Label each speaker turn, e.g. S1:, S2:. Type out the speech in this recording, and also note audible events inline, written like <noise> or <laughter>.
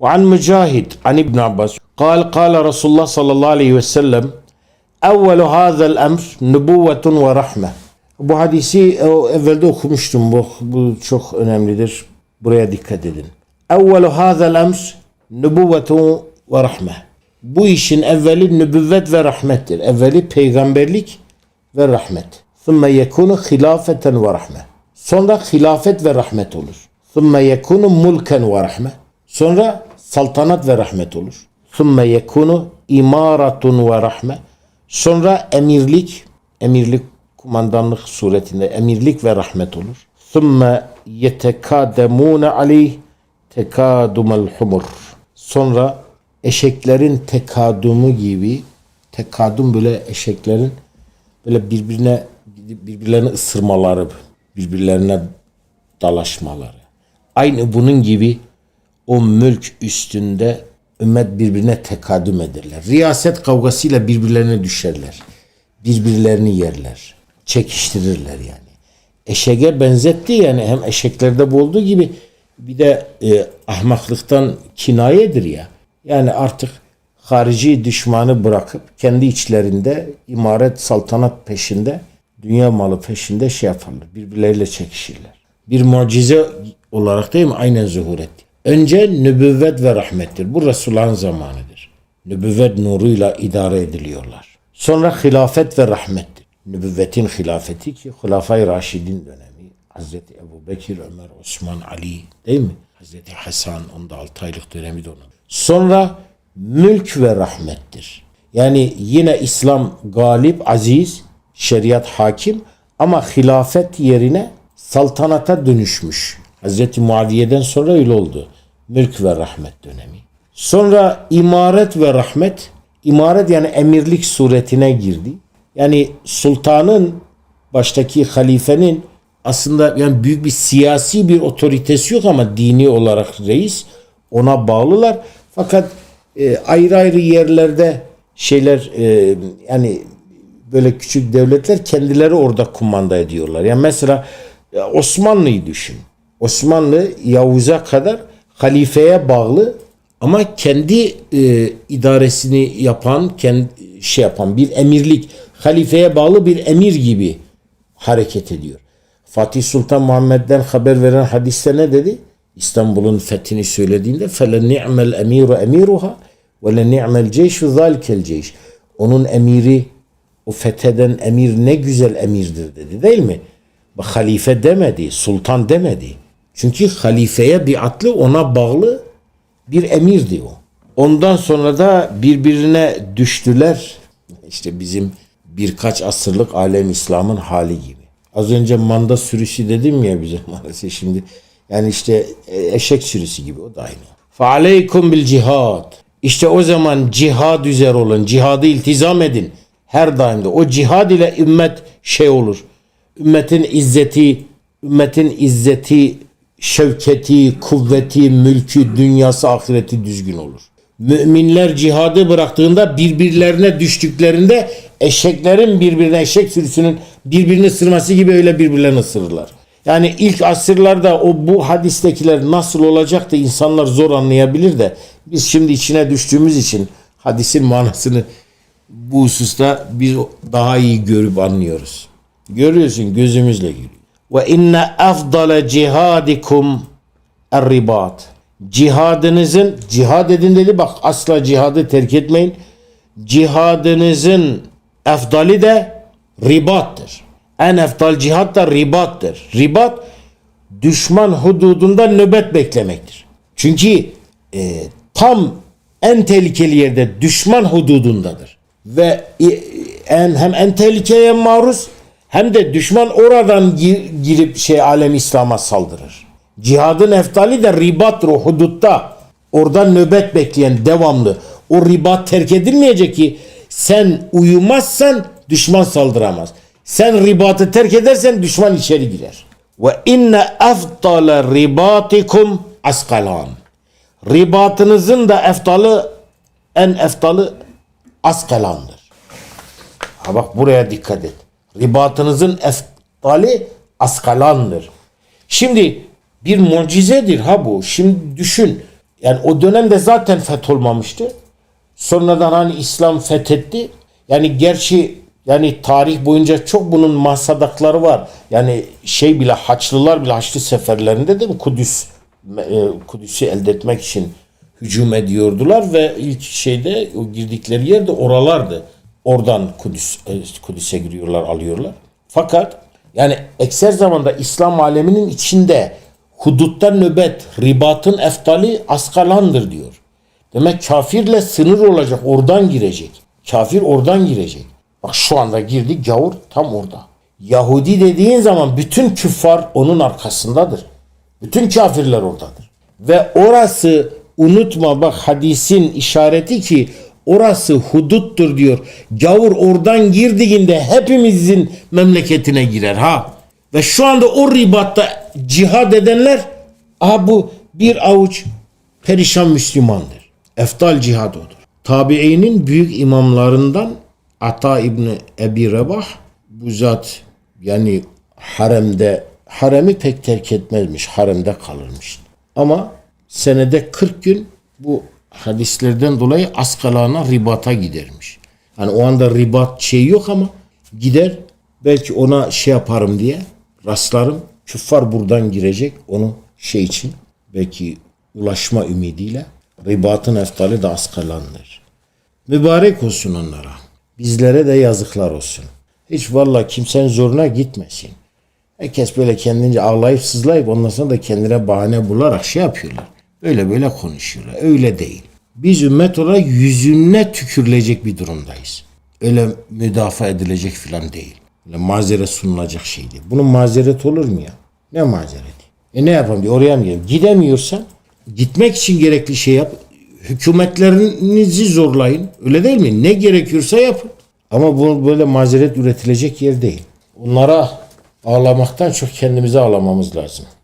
S1: وعن مجاهد عن ابن عباس قال قال رسول الله صلى الله عليه وسلم أول هذا الأمر نبوة ورحمة Bu hadisi o evvelde okumuştum. Bu, bu çok önemlidir. Buraya dikkat edin. Evvelu hazel emr nübüvvetu ve rahme. Bu işin evveli nübüvvet ve rahmettir. Evveli peygamberlik ve rahmet. Thumma yekunu hilafeten ve rahme. Sonra hilafet ve rahmet olur. Thumma yekunu mulken ve rahme. Sonra saltanat ve rahmet olur. Thumma yekunu imaratun ve rahme. Sonra emirlik, emirlik kumandanlık suretinde emirlik ve rahmet olur. Thumma yetekademune aleyh tekadumel humur. Sonra eşeklerin tekadumu gibi tekadum böyle eşeklerin böyle birbirine birbirlerini ısırmaları, birbirlerine dalaşmaları. Aynı bunun gibi o mülk üstünde ümmet birbirine tekadüm ederler. Riyaset kavgasıyla birbirlerine düşerler. Birbirlerini yerler. Çekiştirirler yani. Eşeğe benzetti yani hem eşeklerde olduğu gibi bir de e, ahmaklıktan kinayedir ya. Yani artık harici düşmanı bırakıp kendi içlerinde imaret saltanat peşinde dünya malı peşinde şey yaparlar. Birbirleriyle çekişirler. Bir mucize olarak değil mi? Aynen zuhur etti. Önce nübüvvet ve rahmettir. Bu Resulullah'ın zamanıdır. Nübüvvet nuruyla idare ediliyorlar. Sonra hilafet ve rahmettir. Nübüvvetin hilafeti ki Hulafay Raşidin dönemi. Hazreti Ebu Bekir, Ömer, Osman, Ali değil mi? Hazreti Hasan onda 6 aylık dönemi de onun. Sonra mülk ve rahmettir. Yani yine İslam galip, aziz, şeriat hakim ama hilafet yerine saltanata dönüşmüş. Hazreti Muaviye'den sonra öyle oldu. Mülk ve rahmet dönemi. Sonra imaret ve rahmet, imaret yani emirlik suretine girdi. Yani sultanın baştaki halifenin aslında yani büyük bir siyasi bir otoritesi yok ama dini olarak reis ona bağlılar. Fakat e, ayrı ayrı yerlerde şeyler e, yani böyle küçük devletler kendileri orada kumanda ediyorlar. Yani mesela e, Osmanlı'yı düşün. Osmanlı Yavuz'a kadar halifeye bağlı ama kendi e, idaresini yapan, kendi şey yapan bir emirlik, halifeye bağlı bir emir gibi hareket ediyor. Fatih Sultan Muhammed'den haber veren hadiste ne dedi? İstanbul'un fethini söylediğinde fele ni'mel emiru emiruha ve le ni'mel ceyşu zalikel ceyş. Onun emiri o fetheden emir ne güzel emirdir dedi değil mi? Bak halife demedi, sultan demedi. Çünkü halifeye biatlı ona bağlı bir emirdi o. Ondan sonra da birbirine düştüler. İşte bizim birkaç asırlık alem İslam'ın hali gibi. Az önce manda sürüsü dedim ya bize maalesef <laughs> şimdi. Yani işte eşek sürüsü gibi o da aynı. Faaleykum bil cihad. İşte o zaman cihad üzere olun. Cihadı iltizam edin. Her daimde. O cihad ile ümmet şey olur. Ümmetin izzeti, ümmetin izzeti, şevketi, kuvveti, mülkü, dünyası, ahireti düzgün olur. Müminler cihadı bıraktığında birbirlerine düştüklerinde eşeklerin birbirine eşek sürüsünün birbirini ısırması gibi öyle birbirlerini ısırırlar. Yani ilk asırlarda o bu hadistekiler nasıl olacaktı insanlar zor anlayabilir de biz şimdi içine düştüğümüz için hadisin manasını bu hususta biz daha iyi görüp anlıyoruz. Görüyorsun gözümüzle görüyoruz. Ve inne afdale cihadikum er-ribat. Cihadınızın cihad edin dedi bak asla cihadı terk etmeyin. Cihadınızın efdali de ribattır. En efdal cihat da ribattır. Ribat düşman hududunda nöbet beklemektir. Çünkü e, tam en tehlikeli yerde düşman hududundadır. Ve en, hem en tehlikeye maruz hem de düşman oradan gi- girip şey alem İslam'a saldırır. Cihadın eftali de ribattır o hudutta. Orada nöbet bekleyen devamlı. O ribat terk edilmeyecek ki sen uyumazsan düşman saldıramaz. Sen ribatı terk edersen düşman içeri girer. Ve inne eftale ribatikum askalan. Ribatınızın da eftalı en eftalı askalandır. Ha bak buraya dikkat et. Ribatınızın eftali askalandır. Şimdi bir mucizedir ha bu. Şimdi düşün. Yani o dönemde zaten fetholmamıştı. Sonradan hani İslam fethetti. Yani gerçi yani tarih boyunca çok bunun masadakları var. Yani şey bile Haçlılar bile Haçlı seferlerinde değil mi Kudüs e, Kudüs'ü elde etmek için hücum ediyordular ve ilk şeyde o girdikleri yer de oralardı. Oradan Kudüs e, Kudüs'e giriyorlar, alıyorlar. Fakat yani ekser zamanda İslam aleminin içinde hudutta nöbet, ribatın eftali askalandır diyor. Demek kafirle sınır olacak, oradan girecek. Kafir oradan girecek. Bak şu anda girdi gavur tam orada. Yahudi dediğin zaman bütün küffar onun arkasındadır. Bütün kafirler oradadır. Ve orası unutma bak hadisin işareti ki orası huduttur diyor. Gavur oradan girdiğinde hepimizin memleketine girer ha. Ve şu anda o ribatta cihad edenler aha bu bir avuç perişan Müslümandır. Eftal cihad odur. Tabiinin büyük imamlarından Ata İbni Ebi Rebah bu zat yani haremde haremi pek terk etmezmiş. Haremde kalırmış. Ama senede 40 gün bu hadislerden dolayı Askalana ribata gidermiş. Hani o anda ribat şey yok ama gider belki ona şey yaparım diye rastlarım. Küffar buradan girecek onu şey için belki ulaşma ümidiyle ribatın eftali de Askalan'dır. Mübarek olsun onlara. Bizlere de yazıklar olsun. Hiç valla kimsenin zoruna gitmesin. Herkes böyle kendince ağlayıp sızlayıp ondan sonra da kendine bahane bularak şey yapıyorlar. Böyle böyle konuşuyorlar. Öyle değil. Biz ümmet olarak yüzüne tükürülecek bir durumdayız. Öyle müdafaa edilecek filan değil. Öyle mazeret sunulacak şey değil. Bunun mazeret olur mu ya? Ne mazereti? E ne yapalım diye oraya mı gidelim? Gidemiyorsan gitmek için gerekli şey yap. Hükümetlerinizi zorlayın. Öyle değil mi? Ne gerekiyorsa yapın. Ama bu böyle mazeret üretilecek yer değil. Onlara ağlamaktan çok kendimize ağlamamız lazım.